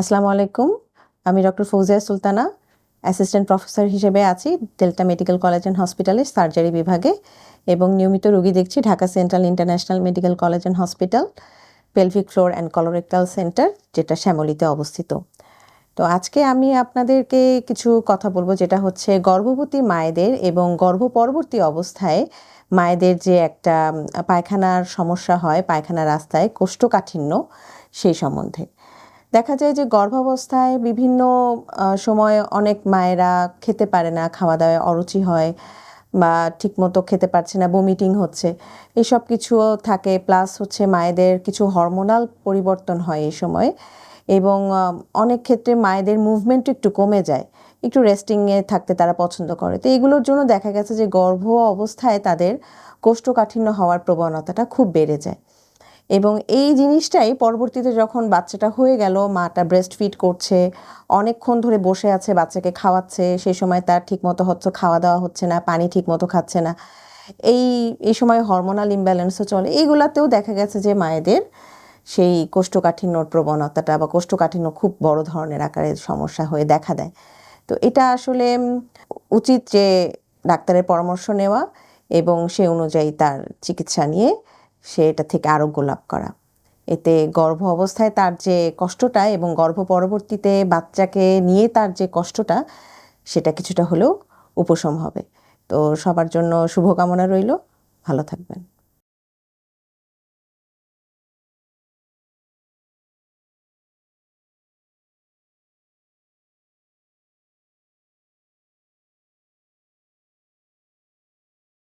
আসসালামু আলাইকুম। আমি doctor Fauzia Sultana, assistant professor হিসেবে আছি ডেল্টা মেডিকেল কলেজ অ্যান্ড হসপিটালের সার্জারি বিভাগে এবং নিয়মিত রোগী দেখছি Dhaka central international medical college and hospital, pelvic floor and colorectal centre, যেটা শ্যামলীতে অবস্থিত। তো আজকে আমি আপনাদেরকে কিছু কথা বলব, যেটা হচ্ছে গর্ভবতী মায়েদের এবং গর্ভ পরবর্তী অবস্থায় মায়েদের যে একটা পায়খানার সমস্যা হয় পায়খানা রাস্তায় কোষ্ঠকাঠিন্য সেই সম্বন্ধে। দেখা যায় যে গর্ভাবস্থায় বিভিন্ন সময় অনেক মায়েরা খেতে পারে না খাওয়া দাওয়ায় অরুচি হয় বা ঠিকমতো খেতে পারছে না বমিটিং হচ্ছে। এসব কিছুও থাকে প্লাস হচ্ছে মায়েদের কিছু হরমোনাল পরিবর্তন হয় এই সময় এবং অনেক ক্ষেত্রে মায়েদের মুভমেন্ট একটু কমে যায়, একটু রেস্টিংয়ে থাকতে তারা পছন্দ করে। তো এগুলোর জন্য দেখা গেছে যে গর্ভ অবস্থায় তাদের কোষ্ঠকাঠিন্য হওয়ার প্রবণতাটা খুব বেড়ে যায়। এবং এই জিনিসটাই পরবর্তীতে যখন বাচ্চাটা হয়ে গেল, মাটা ব্রেস্ট ফিড করছে, অনেকক্ষণ ধরে বসে আছে, বাচ্চাকে খাওয়াচ্ছে সেই সময় তার ঠিকমতো হচ্ছে খাওয়া দাওয়া হচ্ছে না, পানি ঠিকমতো খাচ্ছে না। এই এই সময় হরমোনাল ইমব্যালেন্সও চলে। এইগুলাতেও দেখা গেছে যে মায়েদের সেই কোষ্ঠকাঠিন্যর প্রবণতাটা বা কোষ্ঠকাঠিন্য খুব বড় ধরনের আকারের সমস্যা হয়ে দেখা দেয়। তো এটা আসলে উচিত যে ডাক্তারের পরামর্শ নেওয়া এবং সে অনুযায়ী তার চিকিৎসা নিয়ে সে এটা থেকে আরোগ্য লাভ করা। এতে গর্ভ অবস্থায় তার যে কষ্টটা এবং গর্ভ পরবর্তীতে বাচ্চাকে নিয়ে তার যে কষ্টটা, সেটা কিছুটা হলেও উপশম হবে। তো সবার জন্য শুভকামনা রইল। ভালো থাকবেন।